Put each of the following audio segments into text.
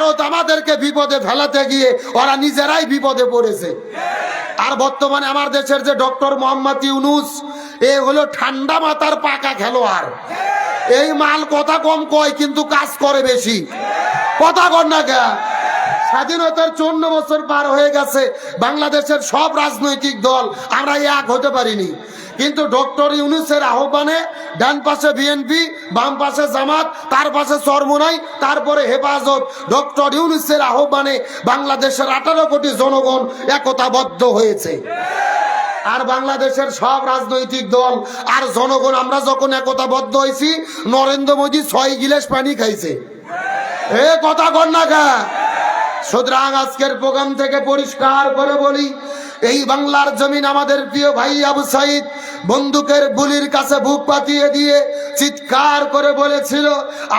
ভারত আমাদেরকে বিপদে ফেলাতে গিয়ে ওরা নিজেরাই বিপদে পড়েছে। আর বর্তমানে আমার দেশের যে ডক্টর মোহাম্মদ ইউনুস, এ হলো ঠান্ডা মাথার পাকা খেলোয়াড়। এই মাল কথা কম কয়, কিন্তু কাজ করে বেশি। কথা কর না স্বাধীনতার চৌন্ন বছর পার হয়ে গেছে। বাংলাদেশের সব রাজনৈতিক দল, আমরা এক হতে পারিনি। কিন্তু ডক্টর ইউনুসের আহ্বানে ডান পাশে বিএনপি, বাম পাশে জামাত, তার পাশে চরমোনাই তারপরে হেফাজত। ডক্টর ইউনুসের আহ্বানে বাংলাদেশের আঠারো কোটি জনগণ একতাবদ্ধ হয়েছে। আর বাংলাদেশের সব রাজনৈতিক দল, আর জনগণ, আমরা যখন একতাবদ্ধ হয়েছি, নরেন্দ্র মোদী ছয় গিলাস পানি খাইছে। এ কথা গা সুতরাং আজকের প্রোগ্রাম থেকে পরিষ্কার করে বলি, এই বাংলার জমিন আমাদের প্রিয় ভাই আবু সাইদ বন্দুকের গুলির কাছে বুক পাতিয়ে দিয়ে চিৎকার করে বলেছিল,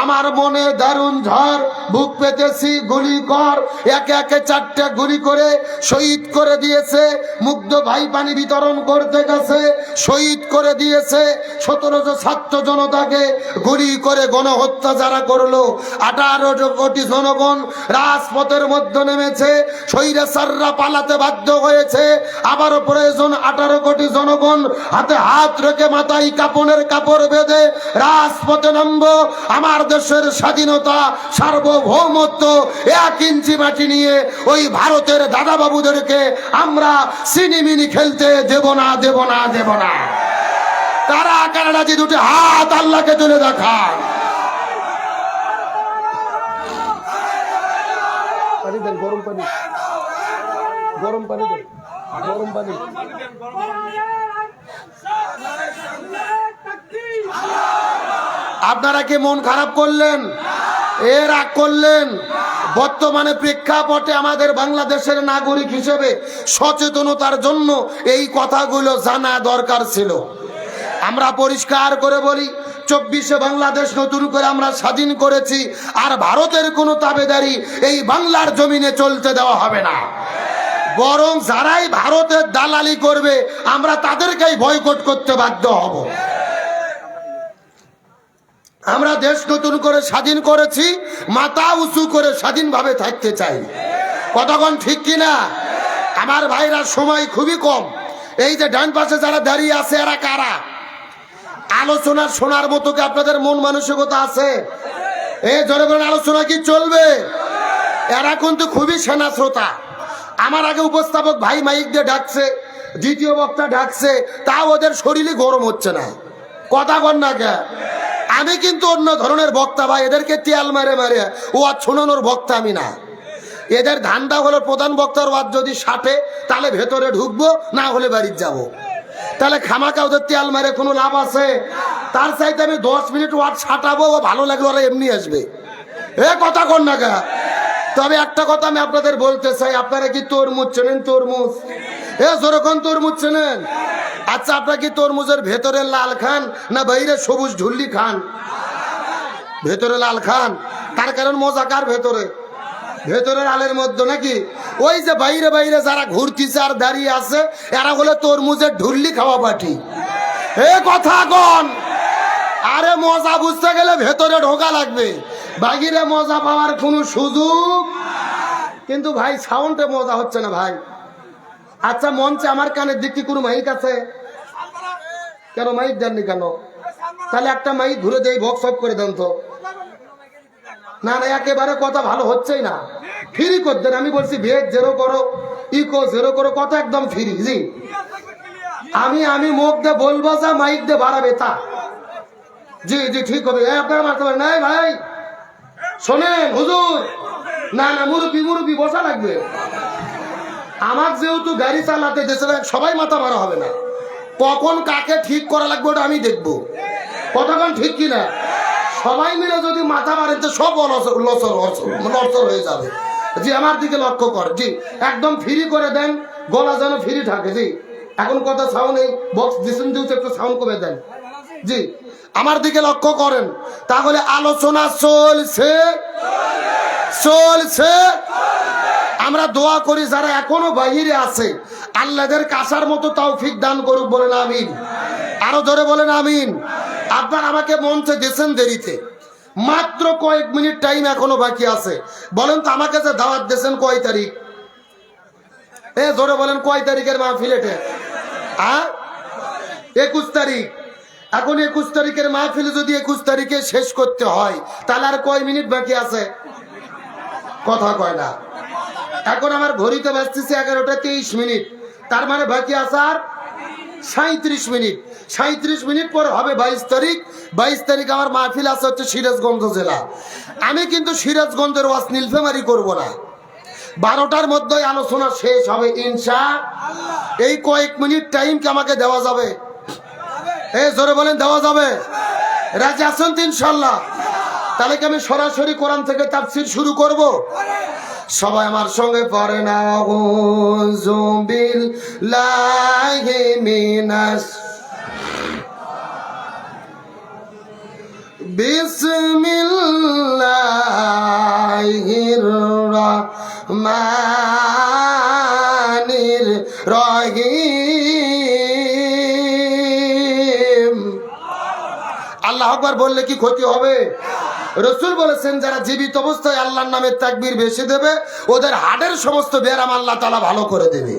আমার মনে দারুণ ঝড়, বুক পেতেছি, গুলি কর। একে একে চারটে গুলি করে শহীদ করে দিয়েছে, মুগ্ধ ভাই পানি বিতরণ করতে গেছে, শহীদ করে দিয়েছে সতেরোশো ছাত্র জনতাকে গুলি করে গণহত্যা যারা করল, আঠারো কোটি জনগণ রাজপথের মধ্যে নেমেছে স্বৈরাচাররা পালাতে বাধ্য হয়েছে, আবারও প্রয়োজন আঠারো কোটি জনগণ হাতে হাত রেখে মাথায় কাপনের কাপড় বেঁধে রাজপথে নামবো। আমার দেশের স্বাধীনতা, সার্বভৌমত্ব এক ইঞ্চি মাটি নিয়ে ওই ভারতের দাদাবাবুদেরকে আমরা সিনিমিনি খেলতে দেব না দেব না দেব না। তারা কানাডাজি দুটি হাত আল্লাহকে তুলে দেখান। গরম পানি। গরম পানি গরম পানি। আপনারা কি মন খারাপ করলেন? এ রাগ করলেন? বর্তমানে প্রেক্ষাপটে আমাদের বাংলাদেশের নাগরিক হিসেবে সচেতনতার জন্য এই কথাগুলো জানা দরকার ছিল। আমরা পরিষ্কার করে বলি, চব্বিশে বাংলাদেশ নতুন করে আমরা স্বাধীন করেছি, আর ভারতের কোনো তাবেদারি এই বাংলার জমিনে চলতে দেওয়া হবে না। বরং যারাই ভারতের দালালি করবে, আমরা তাদেরকেই বয়কট করতে বাধ্য হব। আমরা দেশ নতুন করে স্বাধীন করেছি মাথা উঁচু করে স্বাধীনভাবে থাকতে চাই। কতক্ষণ ঠিক কিনা? আমার ভাইরা সময় খুবই কম। এই যে ডান পাশে যারা দাঁড়িয়ে আছে, এরা কারা? আলোচনা শোনার মতো কি আপনাদের মন মানসিকতা আছে? এই জনগণ আলোচনা কি চলবে? এরা কিন্তু খুবই সেনা শ্রোতা। আমার আগে উপস্থাপক ভাই মাইক দিয়ে ডাকছে, দ্বিতীয় বক্তা ডাকছে, তাও ওদের শরীরে গরম হচ্ছে না। কথা কর না কে? আমি কিন্তু অন্য ধরনের বক্তা ভাই, এদেরকে তেল মারে মারে ও আর শোনানোর বক্তা আমি না। এদের ধান্দা হলো প্রধান বক্তার ওয়াদ যদি সাটে, তাহলে ভেতরে ঢুকবো, না হলে বাড়ির যাব। তাহলে খামাকা ওদের তেল মারে কোনো লাভ আছে? তার চাইতে আমি দশ মিনিট ওয়াট সাটাবো, ও ভালো লাগল, ওরা এমনি আসবে। এ কথা কর না গা তবে একটা কথা আমি আপনাদের বলতে চাই, আপনারা কি তরমুজ চেনেন তরমুজ? এ যেরকম তরমুজ চেনেন? আচ্ছা আপনারা কি তরমুজের ভেতরে লাল খান না বাইরে সবুজ ঢুল্লি খান? ভেতরে লাল খান। তার কারণ মজা কার ভেতরে? ভেতরের আলের মধ্যে নাকি? ওই যে বাইরে বাইরে যারা ঘুরতিছে আর দাঁড়িয়ে আছে, এরা হলে তরমুজের ঢুল্লি খাওয়া পাঠি এ কথা কন। আরে মজা বুঝতে গেলে ভেতরে ঢোকা লাগবে। বাগিরে মজা পাওয়ার কোনো সুযোগ কিন্তু ভাই সাউন্ডে মজা হচ্ছে না ভাই। আচ্ছা মঞ্চে আমার কানের দিক কি কোনো মাইক আছে? কেন মাইক দেননি কেন? তাহলে একটা মাইক ঘুরে দেই বক্স অফ করে দেন তো। না না, একেবারে কথা ভালো হচ্ছেই না। ফ্রি করতেন আমি বলছি ভেজ জেরো করো ইকো জেরো করো, কথা একদম ফ্রি জি। আমি আমি মুখ দিয়ে বলব যা মাইক দিয়ে বাড়াবে তা জি জি, ঠিক হবে। আপনারা মারতে পারেন। নাই ভাই, শোনেন, হুজুর। না না, মুরব্বি মুরব্বি, বসা লাগবে। আমার যেহেতু গাড়ি চালাতে দেশে, সবাই মাথা মারা হবে না। কখন কাকে ঠিক করা লাগবে ওটা আমি দেখব। কতক্ষণ ঠিক কিনা? সবাই মিলে যদি মাথা মারেন তো সব লসর হয়ে যাবে। জি, আমার দিকে লক্ষ্য কর। জি, একদম ফ্রি করে দেন, গলা যেন ফ্রি থাকে। জি, এখন কথা সাউন্ড এই বক্স দিচ্ছেন দিচ্ছে একটু সাউন্ড কমে দেন। জি, আমার দিকে লক্ষ্য করেন। তাহলে আলোচনা চলছে। চলছে। আমরা দোয়া করি, যারা এখনও বাহিরে আছে আল্লাহদের কাসার মতো তাও তৌফিক দান করুক বলেন আমিন। আরও ধরে বলেন আমিন। আপনার আমাকে মঞ্চে দিয়েছেন দেরিতে। মাত্র কয়েক মিনিট টাইম এখনও বাকি আছে। বলেন তো আমাকে যে দাওয়াত দিয়েছেন কয় তারিখ? এ, জোরে বলেন, কয় তারিখের মাহফিল এটা? হ্যাঁ একুশ তারিখ। এখন একুশ তারিখের মাহফিল যদি একুশ তারিখে শেষ করতে হয়, তাহলে আর কয় মিনিট বাকি আছে? কথা কয় না। এখন আমার ঘড়িতে বাজতেছে এগারোটা তেইশ মিনিট। তার মানে বাকি আছে আর সাঁত্রিশ মিনিট। সাঁত্রিশ মিনিট পর হবে বাইশ তারিখ। বাইশ তারিখ আমার মাহফিল আছে হচ্ছে সিরাজগঞ্জ জেলা। আমি কিন্তু সিরাজগঞ্জের ওয়াস নীলফেমারি করব না। বারোটার মধ্যে আলোচনা শেষ হবে ইনশা। এই কয়েক মিনিট টাইম কি আমাকে দেওয়া যাবে? এ জোরে বলেন, দেওয়া যাবে? রাজি আছেন তো ইনশাল্লাহ তাহলে কি আমি সরাসরি কোরআন থেকে তাফসির শুরু করব? সবাই আমার সঙ্গে পড়ে না জুবিল মিনাস বিসমিল্লাহির রহমানির আকবার বললে কি ক্ষতি হবে? রসুল বলেছেন, যারা জীবিত অবস্থায় আল্লাহর নামে তাকবির বেশি দেবে, ওদের হাটের সমস্ত ব্যারাম আল্লাহ তালা ভালো করে দেবে।